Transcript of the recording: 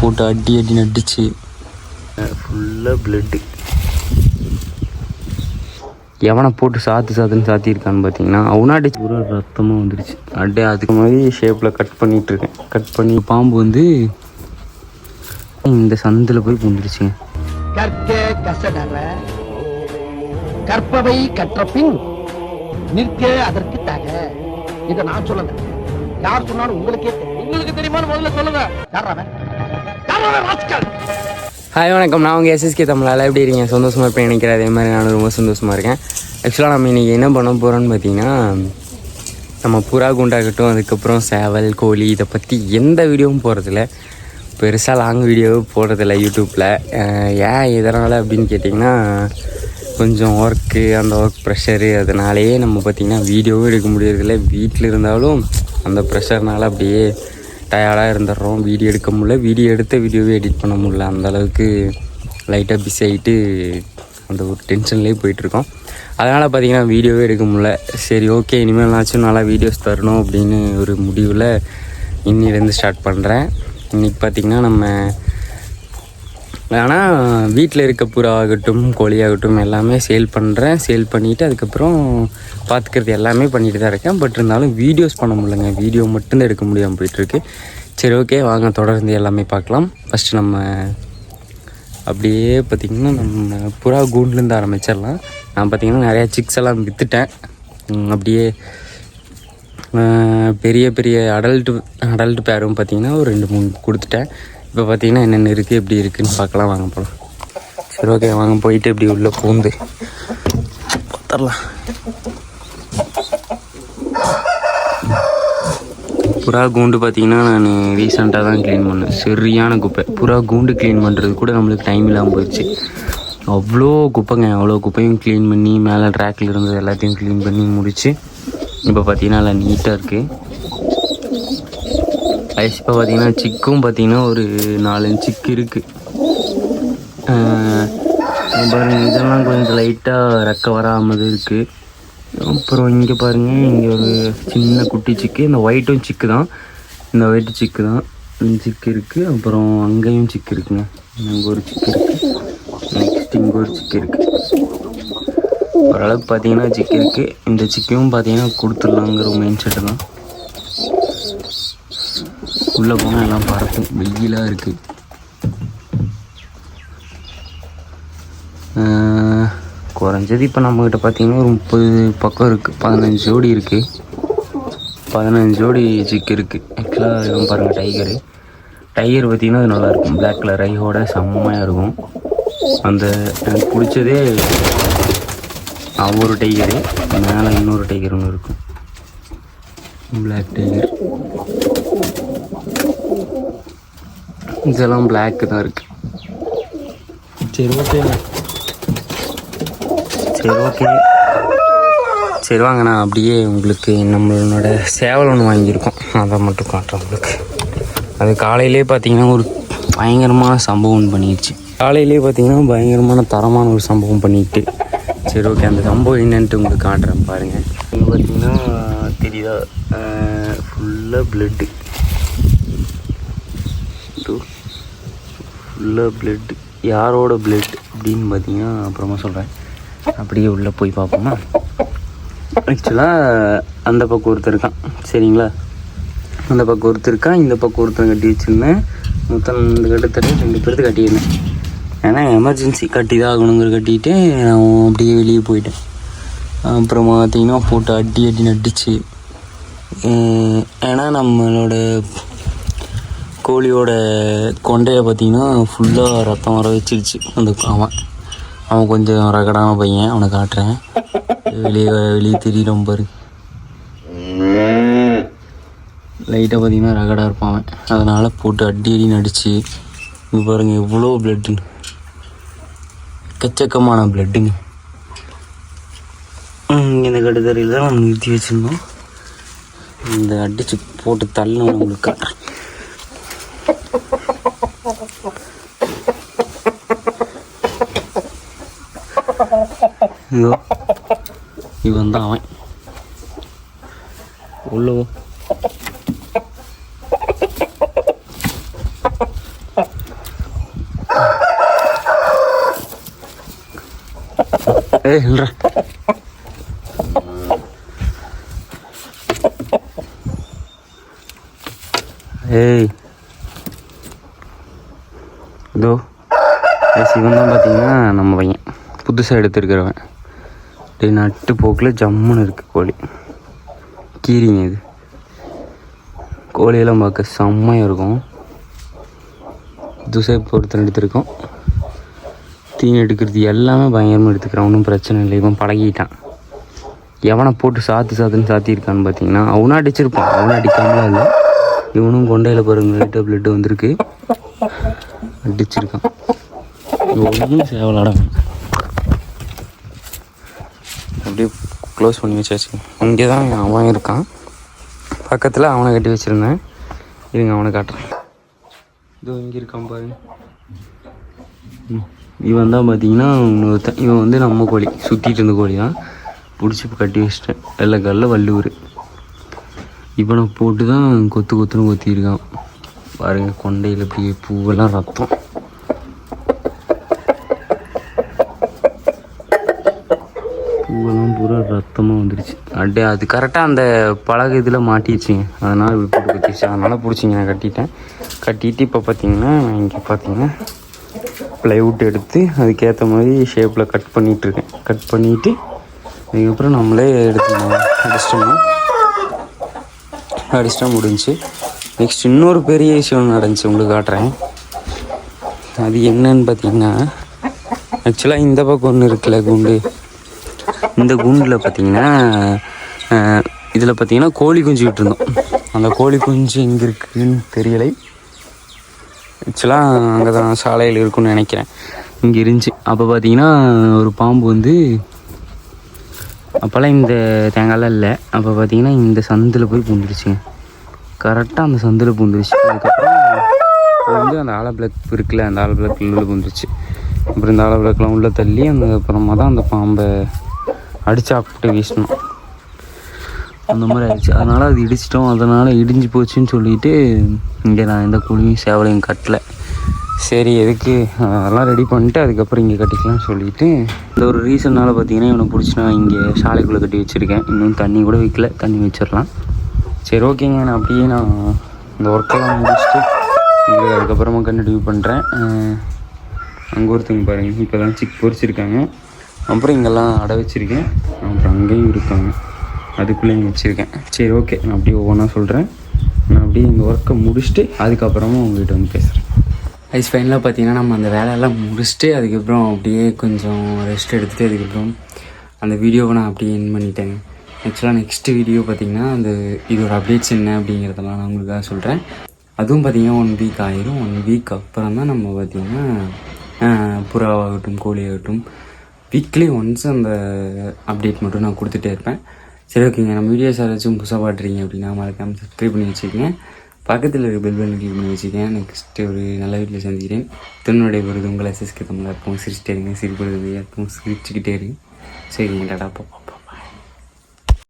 போட்டு அடி அடி நடிச்சு. ஃபுல்லாக பிளட்டு எவனை போட்டு சாத்து சாத்துன்னு சாத்தியிருக்கான்னு பார்த்தீங்கன்னா அவனாடி. ஒரு ரத்தமாக வந்துடுச்சு. அப்படியே அதுக்கு மாதிரி ஷேப்பில் கட் பண்ணிட்டு இருக்கேன் கட் பண்ணி பாம்பு வந்து இந்த சந்தில் போய் பூந்துருச்சுங்க. கற்க கசடற. கற்பவை கற்ற பின் நிற்க அதற்கு தக. இத நான் சொல்லல. யார் சொன்னாலும் உங்களுக்கே தெரியும். உங்களுக்கு தெரியுமான்னு முதல்ல சொல்லுங்க. ஹாய் வணக்கம். நான் உங்கள் எஸ்எஸ்கே தமிழால் எப்படி இருக்கீங்க? சந்தோஷமாக இருப்பேன். நினைக்கிறேன் அதே மாதிரி நான் ரொம்ப சந்தோஷமாக இருக்கேன். ஆக்சுவலாக நம்ம இன்றைக்கி என்ன பண்ண போகிறோன்னு பார்த்தீங்கன்னா நம்ம புறா குண்டாகட்டும் அதுக்கப்புறம் சேவல் கோழி இதை பற்றி எந்த வீடியோவும் போடுறதில்ல பெருசாக லாங் வீடியோ போடுறதில்ல யூடியூப்பில் ஏன் எதனால் அப்படின்னு கேட்டிங்கன்னா கொஞ்சம் ஒர்க்கு அந்த ஒர்க் ப்ரெஷரு அதனாலேயே நம்ம பார்த்திங்கன்னா வீடியோவும் எடுக்க முடியறதில்ல. வீட்டில் இருந்தாலும் அந்த ப்ரெஷர்னால அப்படியே டயர்டாக இருந்துடுறோம். வீடியோ எடுக்க முடியல. வீடியோ எடுத்த வீடியோவே எடிட் பண்ண முடில அந்த அளவுக்கு லைட்டாக பிஸி ஆகிட்டு அந்த ஒரு டென்ஷன்லேயே போயிட்டுருக்கோம். அதனால் பார்த்திங்கன்னா வீடியோவே எடுக்க முடியல. சரி ஓகே இனிமேல்னாச்சும் நல்லா வீடியோஸ் தரணும் அப்படின்னு ஒரு முடிவில் இன்னிலேருந்து ஸ்டார்ட் பண்ணுறேன் இன்றைக்கி பார்த்திங்கன்னா நம்ம ஆனால் வீட்டில் இருக்க புறா ஆகட்டும் கோழியாகட்டும் எல்லாமே சேல் பண்ணுறேன் சேல் பண்ணிவிட்டு அதுக்கப்புறம் பார்த்துக்கிறது எல்லாமே பண்ணிட்டு தான் இருக்கேன். பட் இருந்தாலும் வீடியோஸ் பண்ண முடியலங்க. வீடியோ மட்டும்தான் எடுக்க முடியாமல் போயிட்டுருக்கு. சரி ஓகே வாங்க தொடர்ந்து எல்லாமே பார்க்கலாம். ஃபஸ்ட்டு நம்ம அப்படியே பார்த்திங்கன்னா நம்ம புறா கூண்டுலேருந்து ஆரம்பிச்சிடலாம். நான் பார்த்திங்கன்னா நிறையா சிக்ஸ் எல்லாம் விற்றுட்டேன் அப்படியே பெரிய பெரிய அடல்ட்டு அடல்ட்டு பேரும் பார்த்திங்கன்னா ஒரு ரெண்டு மூணு கொடுத்துட்டேன். இப்போ பார்த்தீங்கன்னா என்னென்ன இருக்குது எப்படி இருக்குதுன்னு பார்க்கலாம். வாங்க போகலாம் சரி ஓகே வாங்க போயிட்டு இப்படி உள்ளே பூந்து பார்த்துடலாம். புறா கூண்டு பார்த்தீங்கன்னா நான் ரீசெண்டாக தான் க்ளீன் பண்ணேன். சரியான குப்பை. புறா கூண்டு க்ளீன் பண்ணுறது கூட நம்மளுக்கு டைம் இல்லாமல் போயிடுச்சு. அவ்வளோ குப்பைங்க. அவ்வளோ குப்பையும் க்ளீன் பண்ணி மேலே ட்ராக்கில் இருந்தது எல்லாத்தையும் க்ளீன் பண்ணி முடித்து இப்போ பார்த்தீங்கன்னா நல்லா நீட்டாக இருக்குது ஐஸ் இப்போ பார்த்தீங்கன்னா சிக்கும் பார்த்தீங்கன்னா ஒரு நாலஞ்சு சிக்கு இருக்குது பாருங்கள் இதெல்லாம் கொஞ்சம் லைட்டாக ரெக்க வராமல் இருக்குது அப்புறம் இங்கே பாருங்கள் இங்கே ஒரு சின்ன குட்டி சிக்கு இந்த ஒயிட்டும் சிக்கு தான். இந்த ஒயிட்டு சிக்கு தான். சிக்கு இருக்குது அப்புறம் அங்கேயும் சிக்கு இருக்குங்க. அங்கே ஒரு சிக்கு இருக்குது நெக்ஸ்ட் இங்கே ஒரு சிக்கு இருக்குது ஓரளவுக்கு பார்த்தீங்கன்னா சிக்கு இருக்குது இந்த சிக்கையும் பார்த்தீங்கன்னா கொடுத்துடலாங்கிற மைண்ட் செட்டு தான். உள்ளே போனால் எல்லாம் பறக்கும். வெயிலாக இருக்குது குறைஞ்சது இப்போ நம்மக்கிட்ட பார்த்தீங்கன்னா ஒரு முப்பது பக்கம் இருக்குது பதினஞ்சு ஜோடி இருக்குது பதினஞ்சு ஜோடி சிக்கு இருக்குது ஆக்சுவலாக இதுவும் பாருங்கள் டைகரு டைகர் பார்த்தீங்கன்னா அது நல்லாயிருக்கும் பிளாக் கலர் ஐயோட செம்மையாக இருக்கும். அந்த எனக்கு பிடிச்சதே ஒரு டைகரு மேலே இன்னொரு டைகர் ஒன்று இருக்கும். பிளாக் டைகர் இதெல்லாம் பிளாக்கு தான் இருக்கு. சரி ஓகே சரி ஓகே சரி வாங்க நான் அப்படியே உங்களுக்கு நம்மளோட சேவல் ஒன்று வாங்கியிருக்கோம். அதை மட்டும் காட்டுறேன் உங்களுக்கு. அது காலையிலே பார்த்தீங்கன்னா ஒரு பயங்கரமான சம்பவம் பண்ணிடுச்சு காலையிலே பார்த்தீங்கன்னா பயங்கரமான தரமான ஒரு சம்பவம் பண்ணிட்டு. சரி ஓகே அந்த சம்பவம் என்னன்ட்டு உங்களுக்கு காட்டுறேன் பாருங்கள் இங்கே பார்த்தீங்கன்னா தெரியுதா? ஃபுல்லாக பிளட்டு ஃபுல்லாக பிளட் யாரோட பிளட் அப்படின்னு பார்த்தீங்கன்னா அப்புறமா சொல்கிறேன் அப்படியே உள்ளே போய் பார்ப்போமா? ஆக்சுவலாக அந்த பக்கம் ஒருத்தர் இருக்கான். சரிங்களா? அந்த பக்கம் ஒருத்தர் இருக்கான். இந்த பக்கம் ஒருத்தர் கட்டி வச்சுருந்தேன். மொத்தம் இந்த கட்டத்தட்ட ரெண்டு பேர்த்து கட்டியிருந்தேன். ஏன்னா எமர்ஜென்சி கட்டி தான் ஆகணுங்கிற கட்டிட்டு நான் அப்படியே வெளியே போயிட்டேன். அப்புறம் பார்த்தீங்கன்னா போட்டு அடி அடி நட்டுச்சு ஏன்னா நம்மளோட கோழியோட கொண்டையை பார்த்தீங்கன்னா ஃபுல்லாக ரத்தம் வர வச்சிருச்சு. அந்த அவன். அவன் கொஞ்சம் ரகடான பையன். அவனை காட்டுறேன். வெளியே வெளியே தெரியிறோம் பாரு. லைட்டாக பார்த்தீங்கன்னா ரகடாக இருப்பான் அவன். அதனால் போட்டு அடி அடி நடிச்சு இங்கே பாருங்க எவ்வளோ பிளட்டுன்னு எக்கச்சக்கமான பிளட்டுங்க இந்த கடுதறையில் தான் நம்ம நிறுத்தி வச்சுருந்தோம். இந்த அடிச்சு போட்டு தள்ளணும் உங்களுக்கு được. Như con tao ấy. Ủa luôn. ê ra. Ê. இதோ சிவன் தான் பார்த்தீங்கன்னா நம்ம பையன். புதுசாக எடுத்துருக்கிறவன். டே நட்டு போக்கில் ஜம்முன்னு இருக்குது கோழி. கீரிங்க இது. கோழியெல்லாம் பார்க்க செம்மையாக இருக்கும். புதுசாக இப்போ எடுத்திருக்கோம் தீனி எடுக்கிறது எல்லாமே பயங்கரமாக எடுத்துக்கிறான். ஒன்றும் பிரச்சனை இல்லை. இவன் பழகிட்டான். எவனை போட்டு சாத்து சாத்துன்னு சாத்தியிருக்கான்னு பார்த்தீங்கன்னா அவனும் அடிச்சிருப்பான். அவனும் அடிக்காமலாம் இல்லை. இவனும் கொண்டையில் பாருங்க லைட்டாக பிளட்டு வந்திருக்கு. அடிச்சிருக்கான் ஒன்றும் சேவலாட அப்படியே க்ளோஸ் பண்ணி வச்சாச்சு. இங்கே தான் அவன் இருக்கான். பக்கத்தில் அவனை கட்டி வச்சுருந்தேன். இருங்க அவனை காட்டுறேன். இதோ இங்கே இருக்கான் பாருங்க. இவன் தான் பார்த்தீங்கன்னா இன்னொருத்தன். இவன் வந்து நம்ம கோழி சுற்றிட்டு இருந்த கோழி தான் பிடிச்சி கட்டி வச்சிட்டேன். வெள்ளைக்கல்ல வள்ளுவர். இவனை போட்டு தான் கொத்து கொத்துன்னு கொத்தியிருக்கான் பாருங்க கொண்டையில் இப்படி பூவெல்லாம் ரத்தம். பூவெல்லாம் பூரா ரத்தமாக வந்துடுச்சு அப்படியே அது கரெக்டாக அந்த பழகு இதில் மாட்டிடுச்சிங்க. அதனால் இப்படி போட்டு கட்டிடுச்சு. அதனால் பிடிச்சிங்க நான் கட்டிட்டேன். கட்டிட்டு இப்போ பார்த்தீங்கன்னா இங்கே பார்த்தீங்கன்னா ப்ளைவுட் எடுத்து அதுக்கேற்ற மாதிரி ஷேப்பில் கட் பண்ணிகிட்ருக்கேன் கட் பண்ணிவிட்டு அதுக்கப்புறம் நம்மளே எடுத்துக்கணும். அடிச்சிட்டோம்னா அடிச்சிட்டா முடிஞ்சு நெக்ஸ்ட் இன்னொரு பெரிய விஷயம் நடந்துச்சு உங்களுக்கு காட்டுறேன். அது என்னன்னு பார்த்தீங்கன்னா ஆக்சுவலாக இந்த பக்கம் ஒன்று இருக்குல்ல குண்டு. இந்த குண்டில் பார்த்தீங்கன்னா இதில் பார்த்தீங்கன்னா கோழி குஞ்சு விட்டுருந்தோம் அந்த கோழி குஞ்சு எங்கே இருக்குன்னு தெரியலை. ஆக்சுவலாக அங்கே தான் சாலையில் இருக்குன்னு நினைக்கிறேன். இங்கே இருந்துச்சு. அப்போ பார்த்தீங்கன்னா ஒரு பாம்பு வந்து அப்போல்லாம் இந்த தேங்காயெலாம் இல்லை. அப்போ பார்த்தீங்கன்னா இந்த சந்தில் போய் பூந்துருச்சுங்க கரெக்டாக அந்த சந்தில் பூந்துருச்சு. அதுக்கப்புறம் வந்து அந்த ஆல பிளக் இருக்குல்ல அந்த ஆல பிளக் உள்ளே பூந்துருச்சு. அப்புறம் இந்த ஆல பிளக்லாம் உள்ளே தள்ளி அந்த அப்புறமா தான் அந்த பாம்பை அடித்து சாப்பிட்டு வீசணும் அந்த மாதிரி ஆயிடுச்சு. அதனால் அது இடிச்சிட்டோம். அதனால் இடிஞ்சு போச்சுன்னு சொல்லிட்டு இங்கே நான் எந்த குழியும் சேவலையும் கட்டலை. சரி எதுக்கு? அதெல்லாம் ரெடி பண்ணிட்டு அதுக்கப்புறம் இங்கே கட்டிக்கலாம்னு சொல்லிட்டு இந்த ஒரு ரீசன்னால் பார்த்தீங்கன்னா இவனை பிடிச்சி நான் இங்கே சாலைக்குள்ளே கட்டி வச்சுருக்கேன். இன்னும் தண்ணி கூட வைக்கல. தண்ணி வச்சிடலாம். சரி ஓகேங்க நான் அப்படியே நான் இந்த ஒர்க்கெல்லாம் முடிச்சுட்டு உங்களுக்கு அதுக்கப்புறமா கண்டினியூ பண்ணுறேன் அங்கே ஒருத்தங்க பாருங்கள் இப்போ தான் சிக் பொறிச்சிருக்காங்க அப்புறம் இங்கெல்லாம் அடை வச்சுருக்கேன். அப்புறம் அங்கேயும் இருக்காங்க. அதுக்குள்ளேயும் வச்சுருக்கேன். சரி ஓகே நான் அப்படியே ஒவ்வொன்றா சொல்கிறேன் நான் அப்படியே இந்த ஒர்க்கை முடிச்சுட்டு அதுக்கப்புறமா உங்கள்கிட்ட வந்து பேசுகிறேன் ஐஸ் ஃபைனலாக பார்த்தீங்கன்னா நம்ம அந்த வேலையெல்லாம் முடிச்சுட்டு அதுக்கப்புறம் அப்படியே கொஞ்சம் ரெஸ்ட் எடுத்துகிட்டு அதுக்கப்புறம் அந்த வீடியோவை நான் அப்படியே என் பண்ணிட்டேங்க. ஆக்சுவலாக நெக்ஸ்ட் வீடியோ பார்த்திங்கன்னா அந்த இதோட அப்டேட்ஸ் என்ன அப்படிங்கிறதெல்லாம் நான் உங்களுக்காக சொல்கிறேன் அதுவும் பார்த்தீங்கன்னா ஒன் வீக் ஆயிரும். ஒன் வீக் அப்புறம் தான் நம்ம பார்த்திங்கன்னா புறாவாகட்டும் கோழியாகட்டும் வீக்லி ஒன்ஸ் அந்த அப்டேட் மட்டும் நான் கொடுத்துட்டே இருப்பேன். சரி ஓகேங்க நம்ம வீடியோஸ் யாராச்சும் புதுசாக பாட்டுறீங்க அப்படின்னா மறக்காமல் சப்ஸ்கிரைப் பண்ணி வச்சுக்கோங்க. பக்கத்தில் இருக்க பெல் பட்டன் கிளிக் பண்ணி வச்சுக்கேன் நெக்ஸ்ட்டு ஒரு நல்ல வீட்டில் சந்திக்கிறேன். தன்னுடைய ஒரு உங்களை எஸ்எஸ்கே தமிழாக இருக்கும் சிரிச்சிட்டே இருங்க. சிரிப்படுறது எப்பவும் சிரிச்சுக்கிட்டே இருங்க சரிங்க டாடா பாப்பா